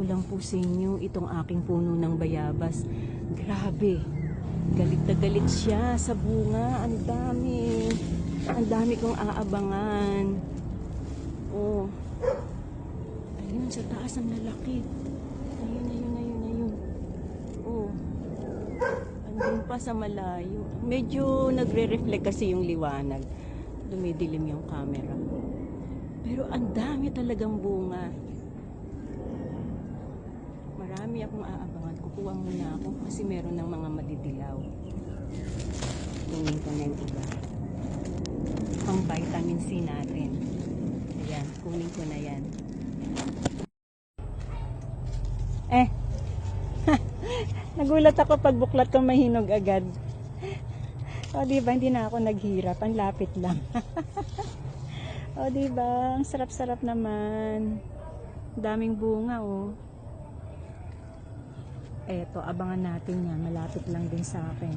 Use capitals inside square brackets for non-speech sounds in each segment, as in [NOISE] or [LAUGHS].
ko lang po sa inyo itong aking puno ng bayabas. Grabe. Galit na galit siya sa bunga. Ang dami. Ang dami kong aabangan. Oh. Ayun, sa taas ang lalaki. Ayun, ayun, ayun, ayun. Oh. Andun pa sa malayo. Medyo nagre-reflect kasi yung liwanag. Dumidilim yung camera. Pero ang dami talagang bunga. Marami akong aabangan. Kukuha muna ako kasi meron ng mga madidilaw. Kunin ko na yung iba. Pang vitamin C natin. Ayan, kunin ko na yan. Eh, [LAUGHS] nagulat ako pag buklat ko mahinog agad. O, di ba? Hindi na ako naghirap. Ang lapit lang. [LAUGHS] o, di ba? Ang sarap-sarap naman. Daming bunga, oh. Eto, abangan natin yan. Malapit lang din sa akin.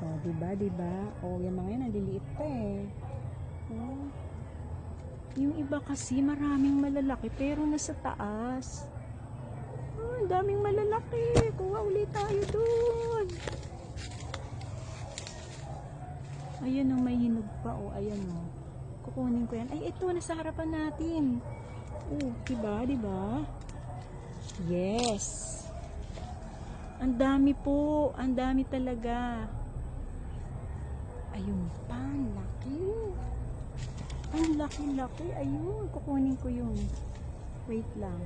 O, di ba? Di ba? O, yung mga yan, naliliit pa eh. O. Yung iba kasi, maraming malalaki, pero nasa taas. Oh, daming malalaki. Kuha ulit tayo dun. Ayan o, may hinog pa o. Ayan o. Kukunin ko yan. Ay, ito, nasa harapan natin. Oh, diba, diba? Yes. Ang dami po. Ang dami talaga. Ayun pa, ang laki. Ang laki-laki. Ayun, kukunin ko yun. Wait lang.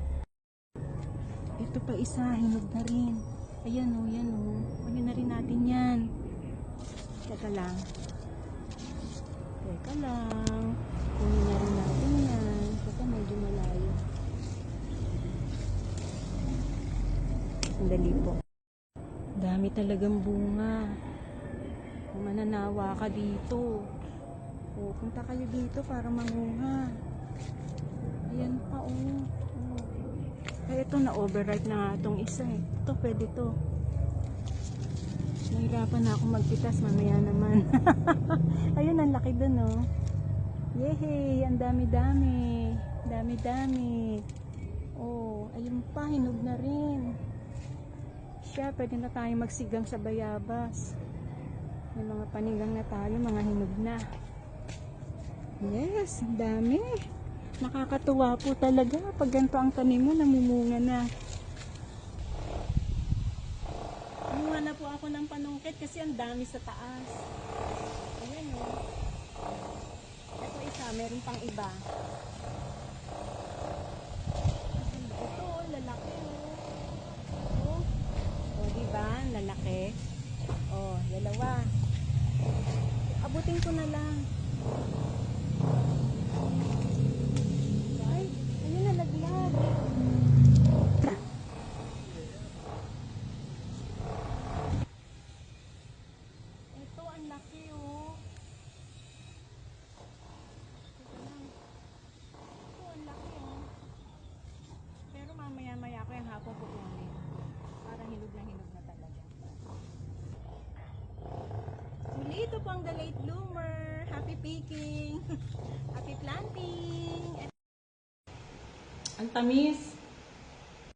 Ito pa isa, hinog na rin. Ayan o, yan o. Kunin na rin natin yan. Teka lang. Teka lang. Kunin na rin natin yan. Teka, medyo malayo. Sandali po. Dami talagang bunga. Mananawa ka dito. O, punta kayo dito para mangunga. Ayan pa. Oh. Oh. Eh, ito na nga itong isa eh. Ito, pwede to. Nahirapan na ako magpitas, mamaya naman. [LAUGHS] Ayun, ang laki dun, oh. Yehey, ang dami-dami. Dami-dami. Oh, ayun pa, hinog na rin. Siya, pwede na tayo magsigang sa bayabas. May mga panigang na tayo, mga hinog na. Yes, ang dami. Nakakatuwa po talaga pag ganito ang tanim mo, namumunga na. Kumuha na po ako ng panungkit kasi ang dami sa taas. Ayan o. Ito isa, meron pang iba. Ito, lalaki o. Oh. O, diba? Ang Lalaki. O, dalawa. Abutin ko na lang. Ay, ayun na, naglag. Ito, ang laki oh. Teka lang. Ito, ang laki oh. Pero mamaya-maya ko yung hapon kukunin. Para hinog na hinog na talaga. Ang the late bloomer. Happy picking. [LAUGHS] Happy planting. Ang tamis.